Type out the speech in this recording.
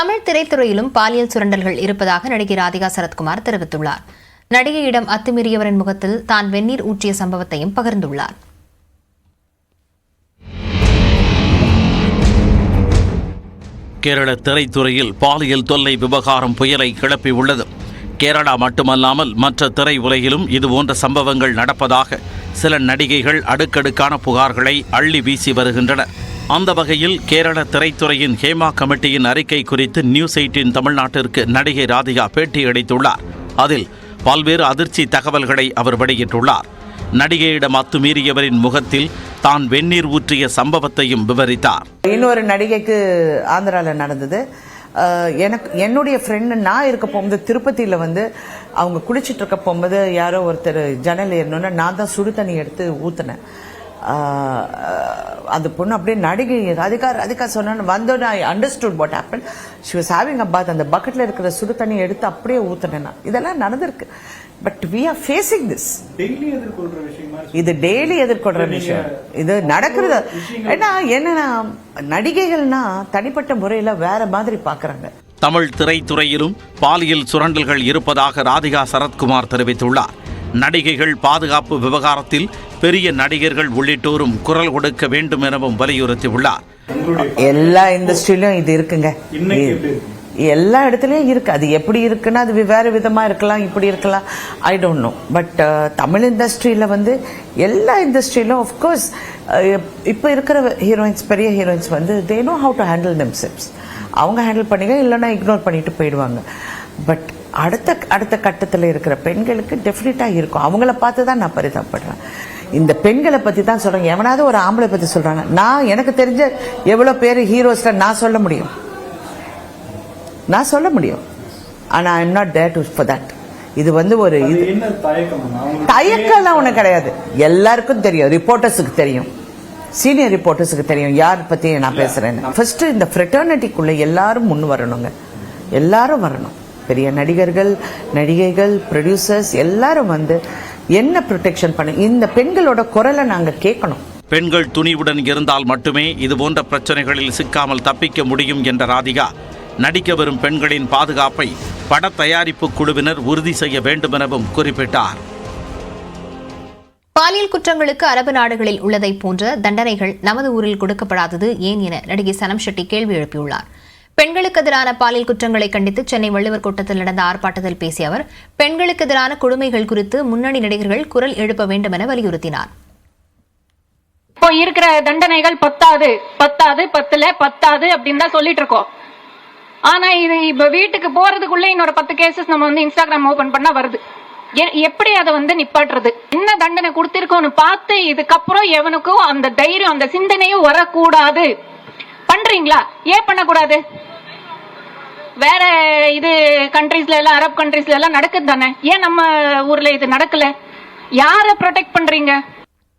தமிழ் திரைத்துறையிலும் பாலியல் சுரண்டல்கள் இருப்பதாக நடிகை ராதிகா சரத்குமார் தெரிவித்துள்ளார். நடிகையிடம் அத்துமீறியவரின் முகத்தில் தான் வெந்நீர் ஊற்றிய சம்பவத்தையும் பகிர்ந்துள்ளார். கேரள திரைத்துறையில் பாலியல் தொல்லை விவகாரம் புயலை கிளப்பியுள்ளது கேரளா மட்டுமல்லாமல் மற்ற திரை உலகிலும் இதுபோன்ற சம்பவங்கள் நடப்பதாக சில நடிகைகள் அடுக்கடுக்கான புகார்களை அள்ளி வீசி வருகின்றனர். அந்த வகையில் கேரள திரைத்துறையின் ஹேமா கமிட்டியின் அறிக்கை குறித்து நியூஸ் எயிட்டின் தமிழ்நாட்டிற்கு நடிகை ராதிகா பேட்டியளித்துள்ளார் அதில் பல்வேறு அதிர்ச்சி தகவல்களை அவர் வெளியிட்டுள்ளார். நடிகையிடம் அத்துமீறியவரின் முகத்தில் தான் வெந்நீர் ஊற்றிய சம்பவத்தையும் விவரித்தார். இன்னொரு நடிகைக்கு ஆந்திராவில் நடந்தது. எனக்கு என்னுடைய ஃப்ரெண்டு நான் இருக்க போகும்போது திருப்பதியில் வந்து அவங்க குளிச்சிட்டு இருக்க போகும்போது யாரோ ஒருத்தர் ஜன்னல் ஏறணும்னா நான் தான் சுடு தண்ணி எடுத்து ஊற்றினேன் அந்த பொண்ணு அப்படியே நடிகை ராதிகா ராதிகா சொன்னு வந்தோன்னு I understood what happen she was having a bath அந்த பக்கெட்ல இருக்கிற சுடு தண்ணி எடுத்து அப்படியே நான். இதெல்லாம் நடந்திருக்கு. But we are facing this. இது டெய்லி எதிர்கொள்ற விஷயம். இது நடக்கிறது. ஏன்னா என்னன்னா நடிகைகள்னா தனிப்பட்ட முறையில வேற மாதிரி பாக்குறாங்க. தமிழ் திரைத்துறையிலும் பாலியல் சுரண்டல்கள் இருப்பதாக ராதிகா சரத்குமார் தெரிவித்துள்ளார். நடிகைகள் பாதுகாப்பு விவகாரத்தில் பெரிய நடிகர்கள் உள்ளிட்டோரும் குரல் கொடுக்க வேண்டும் எனவும் வலியுறுத்தியுள்ளார். எல்லா இண்டஸ்ட்ரியிலும் இது இருக்குங்க? எல்லா இடத்துலயும் இருக்கு. அது எப்படி இருக்குன்னா அது வேற விதமா இருக்கலாம் இப்படி இருக்கலாம். I don't know but Tamil இண்டஸ்ட்ரியில வந்து எல்லா இண்டஸ்ட்ரியிலும் ஆஃப்கோர்ஸ் இப்போ இருக்கிற ஹீரோயின்ஸ் பெரிய ஹீரோயின்ஸ் வந்து they know how to handle them அவங்க ஹேண்டில் பண்ணிக்க இல்லைன்னா இக்னோர் பண்ணிட்டு போயிடுவாங்க. பட் அடுத்த அடுத்த கட்டத்தில் இருக்கிற பெண்களுக்கு டெஃபினட்டாக இருக்கும். அவங்கள பார்த்து தான் நான் பரிதாபப்படுறேன். இந்த பெண்களை பற்றி தான் சொல்கிறேன் எவனாவது ஒரு ஆம்பளை பற்றி சொல்கிறாங்க நான் எனக்கு தெரிஞ்ச எவ்வளோ பேர் ஹீரோஸ்ல நான் சொல்ல முடியும். நான் சொல்ல முடியும். ஆனால் I am not there to for that இது வந்து ஒரு இது தயக்கம்லாம் ஒண்ணு கிடையாது. எல்லாருக்கும் தெரியும். ரிப்போர்ட்டர்ஸுக்கு தெரியும். சீனியர் ரிப்போர்ட்டர்ஸுக்கு தெரியும். யார் பத்தி நான் பேசுறேன்னு. ஃபர்ஸ்ட் இந்த ஃப்ரெட்டர்னிட்டிக்குள்ள எல்லாரும் முன் வரணுங்க. எல்லாரும் வரணும். பெரிய நடிகர்கள் நடிகைகள் ப்ரொடியூசர்ஸ் எல்லாரும் வந்து என்ன ப்ரொடெக்ஷன் பண்ண இந்த பெண்களோட குரலை நாங்க கேட்கணும். பெண்கள் துணிவுடன் இருந்தால் மட்டுமே இதுபோன்ற பிரச்சனைகளில் சிக்காமல் தப்பிக்க முடியும் என்ற ராதிகா நடிக்க வரும் பெண்களின் பாதுகாப்பை பட தயாரிப்பு குழுவினர் உறுதி செய்ய வேண்டும் எனவும் குறிப்பிட்டார். பாலியல் குற்றங்களுக்கு அரபு நாடுகளில் உள்ளதைப் போன்ற தண்டனைகள் நமது ஊரில் கொடுக்கப்படாதது ஏன் என நடிகை சனம் ஷெட்டி கேள்வி எழுப்பியுள்ளார். பெண்களுக்கு எதிரான பாலியல் குற்றங்களை கண்டித்து சென்னை வள்ளுவர் கூட்டத்தில் நடந்த ஆர்ப்பாட்டத்தில் பேசிய அவர் பெண்களுக்கு எதிரான கொடுமைகள் குறித்து முன்னணி நடிகர்கள் குரல் எழுப்ப வேண்டும் என வலியுறுத்தினார். இப்போ இருக்கிற தண்டனைகள் பத்தாது பத்தாது பத்துல பத்தாது அப்படின்னு தான் சொல்லிட்டு இருக்கோம். ஆனா இது இப்ப வீட்டுக்கு போறதுக்குள்ள இன்னொரு பத்து கேசஸ் நம்ம வந்து இன்ஸ்டாகிராம் ஓபன் பண்ணா வருது. எப்படி அதை வந்து நிப்பாட்டுறது? என்ன தண்டனை கொடுத்திருக்கோம்னு பார்த்து இதுக்கப்புறம் எவனுக்கும் அந்த தைரியம் அந்த சிந்தனையும் வரக்கூடாது. பண்றீங்களா? ஏன் பண்ணக்கூடாது? வேற இது கண்ட்ரீஸ்ல எல்லாம் அரப் கண்ட்ரீஸ்ல எல்லாம் நடக்குது தானே? ஏன் நம்ம ஊர்ல இது நடக்கல? யாரை ப்ரொடெக்ட் பண்றீங்க?